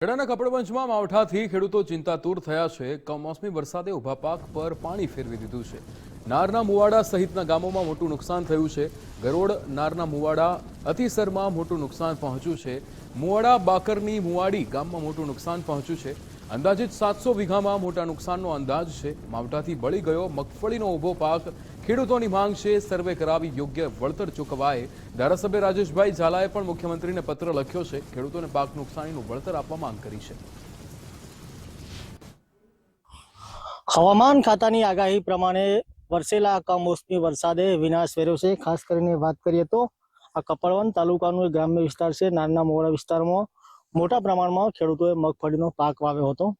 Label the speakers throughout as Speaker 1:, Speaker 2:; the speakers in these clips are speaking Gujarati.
Speaker 1: ખેડાના કપડવંજમાં માવઠાથી ખેડૂતો ચિંતાતુર થયા છે. કમોસમી વરસાદે ઊભા પાક પર પાણી ફેરવી દીધું છે. નારના મુવાડા સહિતના ગામોમાં મોટું નુકસાન થયું છે. ગરોડ નારના મુવાડા અતિસરમાં મોટું નુકસાન પહોંચ્યું છે. મુવાડા બાકરની મુવાડી ગામમાં મોટું નુકસાન પહોંચ્યું છે. અંદાજિત સાતસો વીઘામાં મોટા નુકસાનનો અંદાજ છે. માવઠાથી બળી ગયો મગફળીનો ઊભો પાક ખેડૂતોની માંગ છે, સર્વે કરાવી યોગ્ય વળતર ચૂકવાય. ધારાસભ્ય રાજેશભાઈ ઝાલાએ પણ મુખ્યમંત્રીને પત્ર લખ્યો છે. ખેડૂતોને પાક નુકસાનીનું વળતર આપવા માંગ કરી છે.
Speaker 2: હવામાન ખાતાની આગાહી પ્રમાણે વરસેલા કમોસમી વરસાદે વિનાશ વેર્યો છે. ખાસ કરીને વાત કરીએ તો, આ કપડવન તાલુકાનું એક ગ્રામ્ય વિસ્તાર છે. નાના મોડા વિસ્તારમાં મોટા પ્રમાણમાં ખેડૂતોએ મગફળીનો પાક વાવ્યો હતો.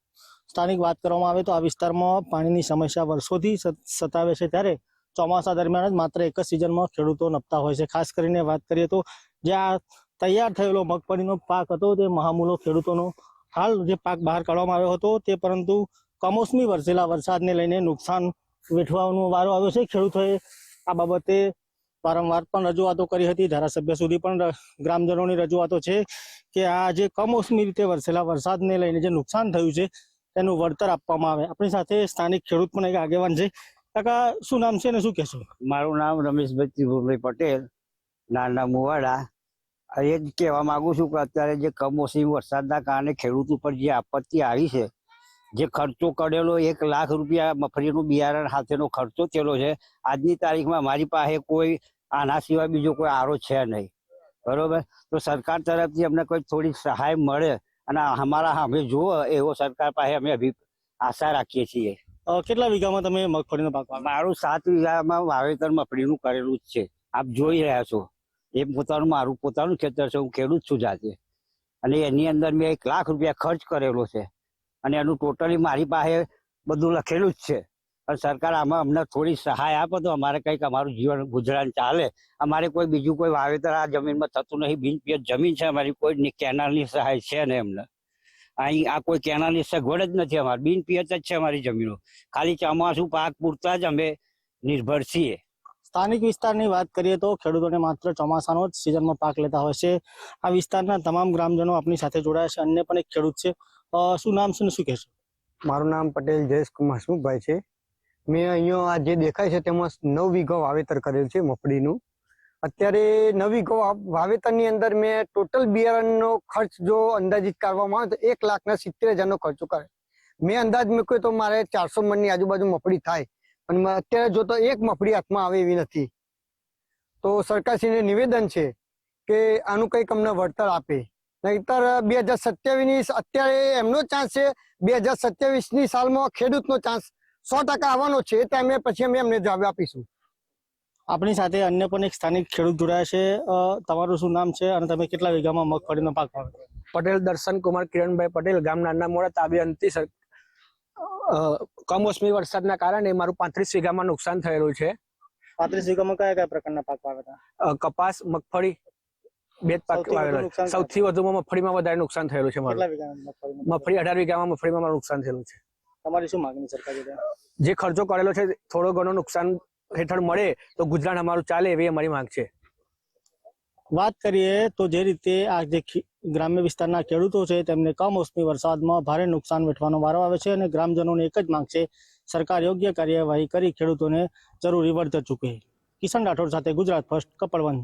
Speaker 2: સ્થાનિક વાત કરવામાં આવે તો આ વિસ્તારમાં પાણીની સમસ્યા વર્ષોથી સત- સતાવે છે. ત્યારે ચોમાસા દરમિયાન જ માત્ર એક જ સિઝનમાં ખેડૂતો નપતા હોય છે. ખાસ કરીને વાત કરીએ તો જે આ તૈયાર થયેલો મગફળીનો પાક હતો તે મહામૂલો ખેડૂતોનો. હાલ જે પાક બહાર કાઢવામાં આવ્યો હતો તે પરંતુ કમોસમી વરસેલા વરસાદને લઈને નુકસાન વેઠવાનો વારો આવ્યો છે. ખેડૂતોએ આ બાબતે વારંવાર પણ રજૂઆતો કરી હતી. ધારાસભ્ય સુધી પણ ગ્રામજનોની રજૂઆતો છે કે આ જે કમોસમી રીતે વરસેલા વરસાદને લઈને જે નુકસાન થયું છે તેનું વળતર આપવામાં આવે. આપણી સાથે સ્થાનિક ખેડૂત પણ એક આગેવાન છે. કાકા, શું નામ છે અને શું કહેશો?
Speaker 3: મારું નામ રમેશભાઈ ત્રિભુભાઈ પટેલ, નાના મુવાડા. એ જ કહેવા માંગુ છું કે અત્યારે જે કમોસમી વરસાદના કારણે ખેડૂત ઉપર જે આપત્તિ આવી છે, જે ખર્ચો કરેલો એક લાખ રૂપિયા મફરીનું બિયારણ સાથેનો ખર્ચો થયેલો છે, આજની તારીખમાં મારી પાસે કોઈ આના સિવાય બીજો કોઈ આરો છે નહીં. બરોબર? તો સરકાર તરફથી અમને કોઈ થોડી સહાય મળે અને અમારા અમે જુઓ, એવો સરકાર પાસે અમે આશા રાખીએ છીએ.
Speaker 2: કેટલા વીઘામાં તમે મગફળીનો પાક
Speaker 3: મારું સાત વીઘામાં વાવેતર મગફળીનું કરેલું જ છે. આપ જોઈ રહ્યા છો. એ પોતાનું, મારું પોતાનું ખેતર છે. હું ખેડૂત છું જાતે. અને એની અંદર મેં એક લાખ રૂપિયા ખર્ચ કરેલો છે. અને એનું ટોટલી મારી પાસે બધું લખેલું જ છે. પણ સરકાર આમાં અમને થોડી સહાય આપે તો અમારે કંઈક અમારું જીવન ગુજરાન ચાલે. અમારે કોઈ બીજું કોઈ વાવેતર આ જમીનમાં થતું નહીં બિનપિયત જમીન છે. અમારી કોઈ કેનાલની સહાય છે ને એમને અહીં આ કોઈ કેનાલની સગવડ જ નથી અમારે. બિન પિયત જ છે અમારી જમીનો. ખાલી ચોમાસું પાક પૂરતા જ અમે નિર્ભર છીએ.
Speaker 2: સ્થાનિક વિસ્તારની વાત કરીએ તો ખેડૂતોને માત્ર ચોમાસાનો જ સિઝનમાં પાક લેતા હોય છે. આ વિસ્તારના તમામ ગ્રામજનો આપની સાથે જોડાયા છે. અન્ય પણ એક ખેડૂત છે. શું નામ છે શું કહેશો?
Speaker 4: મારું નામ પટેલ જયેશ કુમાર હસમુખભાઈ છે. મેં અહીંયા આ જે દેખાય છે તેમાં નવ વીઘા વાવેતર કરેલ છે મગફળીનું. અત્યારે નવી વાવેતરની અંદર મેં ટોટલ બિયારણનો ખર્ચ જો અંદાજિત કરવામાં આવે તો એક લાખના સિત્તેર હજારનો ખર્ચો કરે મેં અંદાજ મૂક્યો તો મારે ચારસો મણની આજુબાજુ મફળી થાય. પણ અત્યારે જો તો એક મફળી હાથમાં આવે એવી નથી. તો સરકારશ્રીને નિવેદન છે કે આનું કંઈક અમને વળતર આપે. નહીતર બે હજાર સત્યાવીસ અત્યારે એમનો ચાન્સ છે, બે હજાર સત્યાવીસની સાલમાં ખેડૂતનો ચાન્સ સો ટકા આવવાનો છે તો અમે પછી અમે એમને જવાબ આપીશું.
Speaker 2: આપણી સાથે અન્ય પણ એક સ્થાનિક ખેડૂત જોડાયા છે. તમારું શું નામ છે અને તમે કેટલા વીઘામાં મગફળીનો પાક વાવ્યો
Speaker 5: પટેલ દર્શન કુમાર કિરણભાઈ પટેલ ગામ નાના મોડા તાબે અંતિ કમોસમી વરસાદના કારણે મારું પાંત્રીસ વીઘામાં નુકસાન થયેલું છે.
Speaker 2: પાંત્રીસ વીઘામાં કયા કયા પ્રકારના પાક વાવ્યા
Speaker 5: કપાસ મગફળી બે પાક વાવેલા છે. સૌથી વધુમાં મગફળીમાં વધારે નુકસાન થયેલું છે મારું. મગફળી અઢાર વીઘામાં મગફળીમાં મારું નુકસાન થયેલું છે.
Speaker 2: તમારી શું માંગણી સરકાર
Speaker 5: જે ખર્ચો કરેલો છે થોડો ઘણો નુકસાન હેઠળ મળે તો ગુજરાત અમારું ચાલે એવી અમારી માંગ છે.
Speaker 2: વાત કરીએ તો જે રીતે આ જે ગ્રામ્ય વિસ્તારના ખેડૂતો છે તેમને કમોસમી વરસાદમાં ભારે નુકસાન વેઠવાનો વારો આવે છે અને ગ્રામજનોને એક જ માંગ છે, સરકાર યોગ્ય કાર્યવાહી કરી ખેડૂતોને જરૂરી વળતર ચૂકવે. કિશન રાઠોડ સાથે ગુજરાત ફર્સ્ટ કપડવન